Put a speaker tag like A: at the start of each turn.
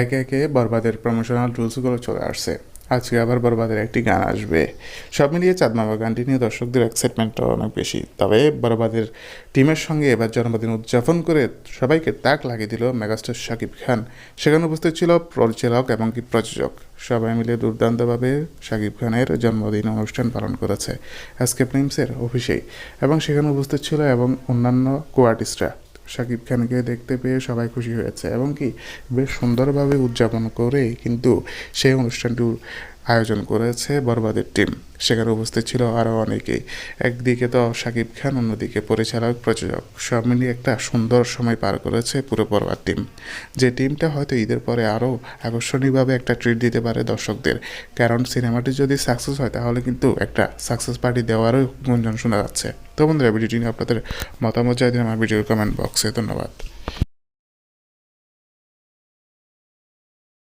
A: একে একে বরবাদের প্রমোশনাল রুলসগুলো চলে আসছে। আজকে আবার বরবাদের একটি গান আসবে। সব মিলিয়ে চাঁদমামা গানটি নিয়ে দর্শকদের এক্সাইটমেন্টটা অনেক বেশি। তবে বরবাদের টিমের সঙ্গে এবার জন্মদিন উদযাপন করে সবাইকে তাক লাগিয়ে দিল মেগাস্টার শাকিব খান। সেখানে উপস্থিত ছিল পরিচালক এবং কি প্রযোজক। সবাই মিলে দুর্দান্তভাবে শাকিব খানের জন্মদিন অনুষ্ঠান পালন করেছে। এসকে ফিল্মসের অফিসেই এবং সেখানে উপস্থিত ছিল এবং অন্যান্য কো আর্টিস্টরা শাকিব খানকে দেখতে পেয়ে সবাই খুশি হয়েছে এবং কি বেশ সুন্দরভাবে উদযাপন করে কিন্তু সেই অনুষ্ঠানটির আয়োজন করেছে বরবাদের টিম। সেখানে উপস্থিত ছিল আরও অনেকেই। একদিকে তো শাকিব খান, অন্যদিকে পরিচালক, প্রযোজক। সব মিলিয়ে একটা সুন্দর সময় পার করেছে পুরো বরবাদ টিম। যে টিমটা হয়তো ঈদের পরে আরও আকর্ষণীয়ভাবে একটা ট্রিট দিতে পারে দর্শকদের। কারণ সিনেমাটি যদি সাকসেস হয়, তাহলে কিন্তু একটা সাকসেস পার্টি দেওয়ারও গুঞ্জন শোনা যাচ্ছে। তো বন্ধুরা, ভিডিওটি নিয়ে আপনাদের মতামত চাই দিন আমার ভিডিওর কমেন্ট বক্সে ধন্যবাদ।